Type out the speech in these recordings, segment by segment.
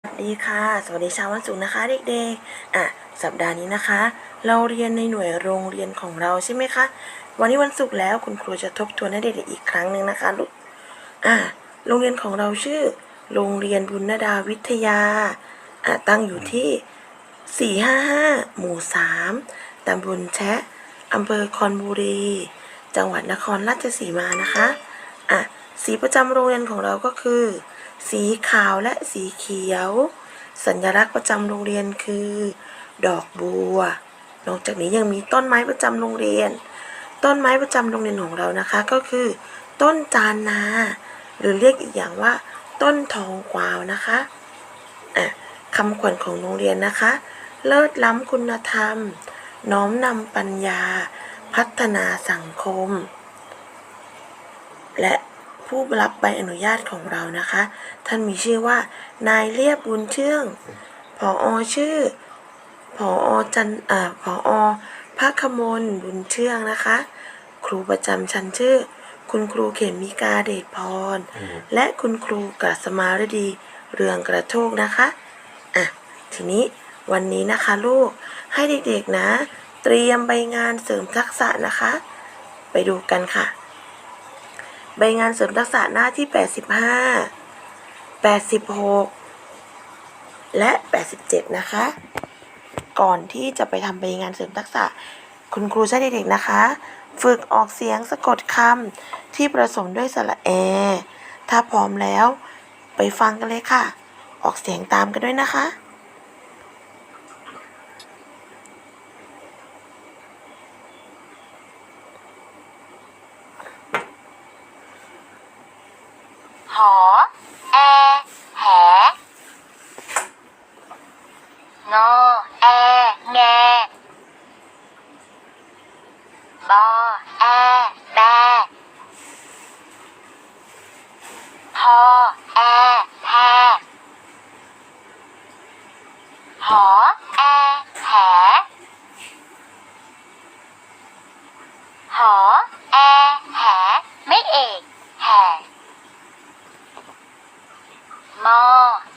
สวัสดีค่ะ สวัสดีชาววันศุกร์นะคะเด็กๆ อะ สัปดาห์นี้นะคะ เราเรียนในหน่วยโรงเรียนของเราใช่ไหมคะ วันนี้วันศุกร์แล้วคุณครูจะทบทวนให้เด็กๆอีกครั้งหนึ่งนะคะลูก อะ โรงเรียนของเราชื่อ โรงเรียนบุญนาดาวิทยา อะ ตั้งอยู่ที่ 455 หมู่ 3 ตำบลแชะอำเภอคอนบุรี จังหวัดนครราชสีมานะคะ อะ สีประจำโรงเรียนของเราก็คือ สีขาวและสีเขียว สัญลักษณ์ประจำโรงเรียนคือ ดอกบัว นอกจากนี้ยังมีต้นไม้ประจำโรงเรียน ต้นไม้ประจำโรงเรียนของเรานะคะ ก็คือ ต้นจานนา หรือเรียกอีกอย่างว่า ต้นทองกวาวนะคะอะคำขวัญของโรงเรียนนะคะ เลิศล้ำคุณธรรม น้อมนำปัญญา พัฒนาสังคม และ ผู้รับใบอนุญาตของเรานะคะ ท่านมีชื่อว่า นายเรียบบุญเชื่องผออชื่อผออจันอ่าผออภาคมลบุญเชื่องนะคะ ครูประจำชั้นชื่อ คุณครูเขมิกาเดชพร และคุณครูกัสมารดีเรืองกระโทกนะคะอะทีนี้วันนี้นะคะลูกให้เด็กๆนะ เตรียมใบงานเสริมทักษะนะคะ ไปดูกันค่ะ ใบงานเสริมทักษะหน้าที่ 85 86 และ 87 นะคะ ก่อนที่จะไปทำใบงานเสริมทักษะ คุณครูใช้เด็กๆนะคะ ฝึกออกเสียงสะกดคำที่ผสมด้วยสระแอ ถ้าพร้อมแล้ว ไปฟังกันเลยค่ะ ออกเสียงตามกันด้วยนะคะ หอ แอ แห งอ แอ แงบอแอแบพอแอแพ หอ แอ แห หอ แอ แห ไม่เอกแห่ มอ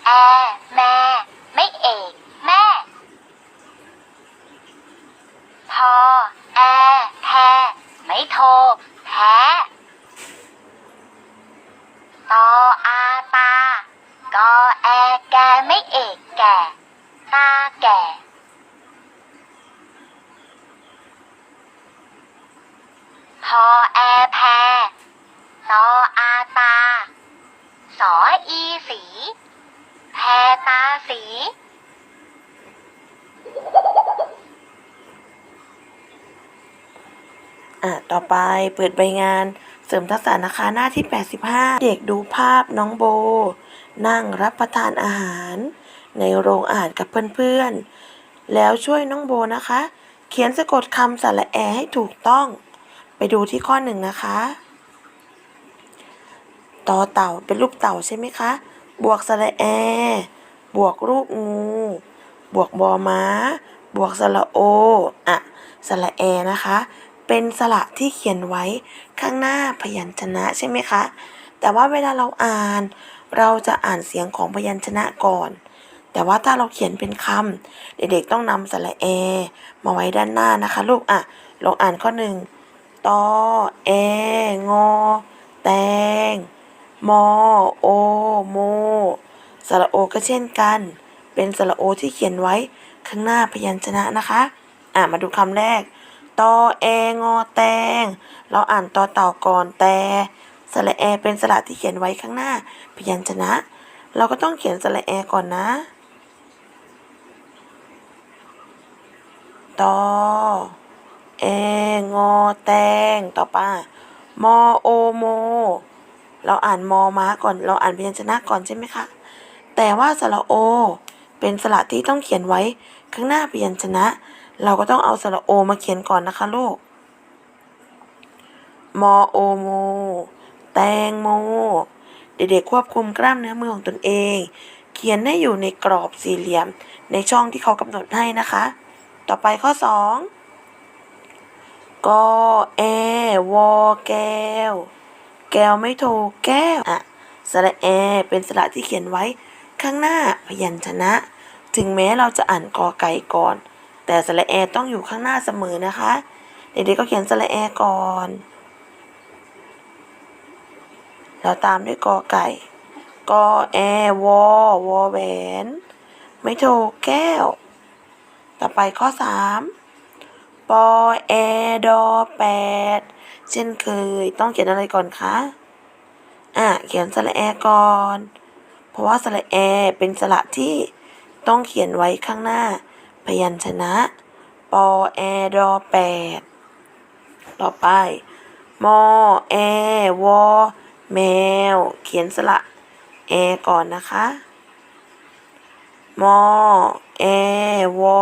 แอ แม่ ไม่เอก แม่ พอ แอ แพ ไม่โทร แพ้ตออาตากอแอแกไม่เอกแก่ตาแก่พอแอแพตออาตา สออีสี แพตาสี อะ ต่อไปเปิดใบงานเสริมทักษะนะคะหน้าที่ 85 เด็กดูภาพน้องโบ นั่งรับประทานอาหาร ในโรงอาหารกับเพื่อนๆ แล้วช่วยน้องโบนะคะ เขียนสะกดคำสระแอให้ถูกต้อง ไปดูที่ข้อหนึ่งนะคะต่อเต่าเป็นรูปเต่าใช่ไหมคะ บวกสระแอ บวกรูปงู บวกบอม้า บวกสระโอ อะ สระแอนะคะ เป็นสระที่เขียนไว้ข้างหน้าพยัญชนะใช่ไหมคะ แต่ว่าเวลาเราอ่าน เราจะอ่านเสียงของพยัญชนะก่อน แต่ว่าถ้าเราเขียนเป็นคำเด็กๆต้องนำสระแอมาไว้ด้านหน้านะคะลูกอะลองอ่านข้อหนึ่งตอแองอ แตง มอ โอ โม สระโอก็เช่นกัน เป็นสระโอที่เขียนไว้ข้างหน้าพยัญชนะนะคะ อะมาดูคำแรก ตอแองอแตง เราอ่านตอเต่าก่อนแต่สระแอเป็นสระที่เขียนไว้ข้างหน้าพยัญชนะ เราก็ต้องเขียนสระแอก่อนนะตอแองอแตงต่อไปมอโอโม เราอ่านมอม้าก่อน เราอ่านพยัญชนะก่อนใช่ไหมคะ แต่ว่าสระโอ เป็นสระที่ต้องเขียนไว้ข้างหน้าพยัญชนะ เราก็ต้องเอาสระโอมาเขียนก่อนนะคะลูกมอโอโม แตงโม เด็กๆควบคุมกล้ามเนื้อมือของตนเอง เขียนให้อยู่ในกรอบสี่เหลี่ยม ในช่องที่เขากำหนดให้นะคะ ต่อไปข้อสองกอแอวอแก้ว แก้วไม่โทแก้ว อะ สระแอ เป็นสระที่เขียนไว้ข้างหน้าพยัญชนะ ถึงแม้เราจะอ่านกอไก่ก่อน แต่สระแอต้องอยู่ข้างหน้าเสมอนะคะ เด็กๆก็เขียนสระแอก่อนเราตามด้วยกอไก่กอแอวอวอแหวน ไม่โทแก้ว ต่อไปข้อสามปอแอดอแปดเช่นเคยต้องเขียนอะไรก่อนคะอะเขียนสระแอก่อน เพราะว่าสระแอเป็นสระที่ต้องเขียนไว้ข้างหน้า พยัญชนะ ปอแอดอแปดต่อไป มอแอวอแมว เขียนสระแอก่อนนะคะ มอแอวอ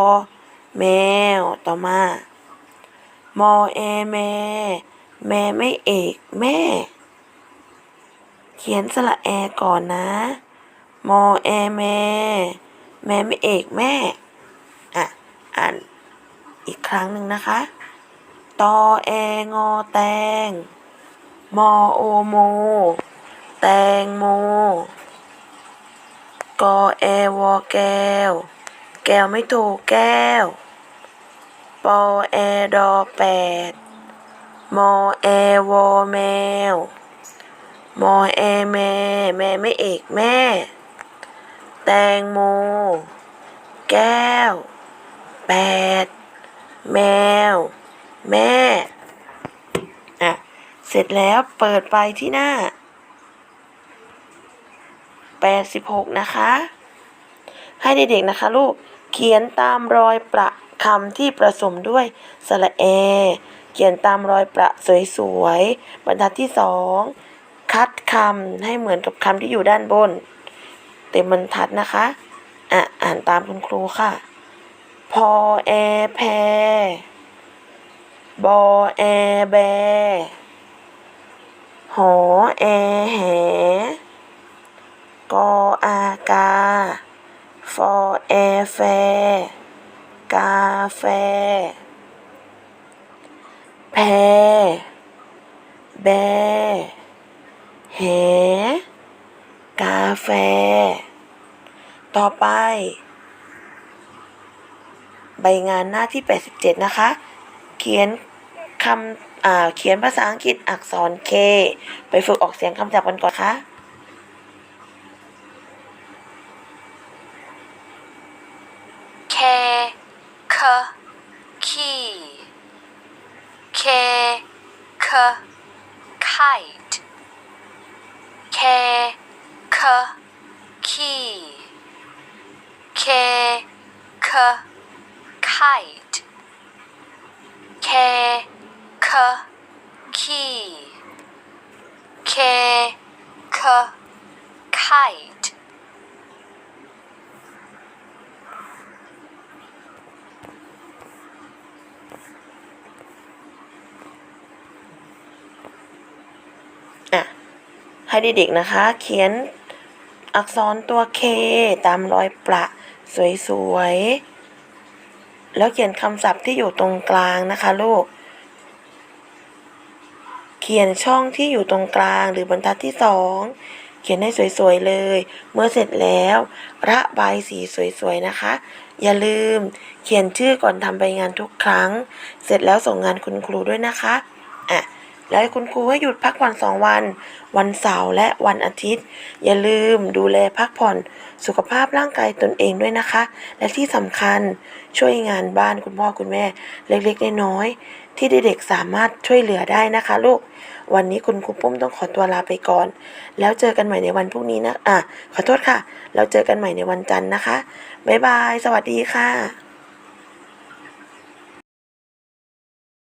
แมว ต่อมา มอแอแม่ แม่ไม่เอกแม่ เขียนสระแอก่อนนะ มอแอแม่ แม่ไม่เอกแม่ อ่านอีกครั้งหนึ่งนะคะ ตอแองอแตง มอโอโม แตงโม กอแอวอแก้ว แก้วไม่ถูกแก้ว ปอแอดอแปด มอแอวอแมว มอแอแม่ แม่ไม่เอกแม่ แตงโม แก้ว แปดแมว แม่ อะ เสร็จแล้วเปิดไปที่หน้า86นะคะ ให้เด็กๆนะคะลูก เขียนตามรอยประคำที่ผสมด้วยสระแอ เขียนตามรอยประสวยๆ บรรทัดที่สองคัดคำให้เหมือนกับคำที่อยู่ด้านบน เต็มบรรทัดนะคะ อะ อ่านตามคุณครูค่ะ พอแอแพบอแอแบ หอแอแหกออากา ฟอแอแฟ กาแฟ แพ แบ แห กาแฟ ต่อไป ใบงานหน้าที่ 87 นะคะ เขียนคำเขียนภาษาอังกฤษอักษร K ไปฝึกออกเสียงคำจับกันก่อนค่ะ K K K K K K K K kite K K key K K kite อะให้เด็กๆนะคะ เขียนอักษรตัว K ตามรอยประ สวยๆ แล้วเขียนคำศัพท์ที่อยู่ตรงกลางนะคะลูก เขียนช่องที่อยู่ตรงกลางหรือบรรทัดที่สองเขียนให้สวยๆเลย เมื่อเสร็จแล้วระบายสีสวยๆนะคะ อย่าลืมเขียนชื่อก่อนทำใบงานทุกครั้ง เสร็จแล้วส่งงานคุณครูด้วยนะคะ อะ แล้วคุณครูให้หยุดพักวันสองวัน วันเสาร์และวันอาทิตย์ อย่าลืมดูแลพักผ่อนสุขภาพร่างกายตนเองด้วยนะคะ และที่สำคัญช่วยงานบ้านคุณพ่อคุณแม่ เล็กๆน้อยๆที่เด็กๆสามารถช่วยเหลือได้นะคะลูก วันนี้คุณครูปุ้มต้องขอตัวลาไปก่อน แล้วเจอกันใหม่ในวันพรุ่งนี้นะอะขอโทษค่ะแล้วเจอกันใหม่ในวันจันทร์นะคะบ๊ายบาย สวัสดีค่ะ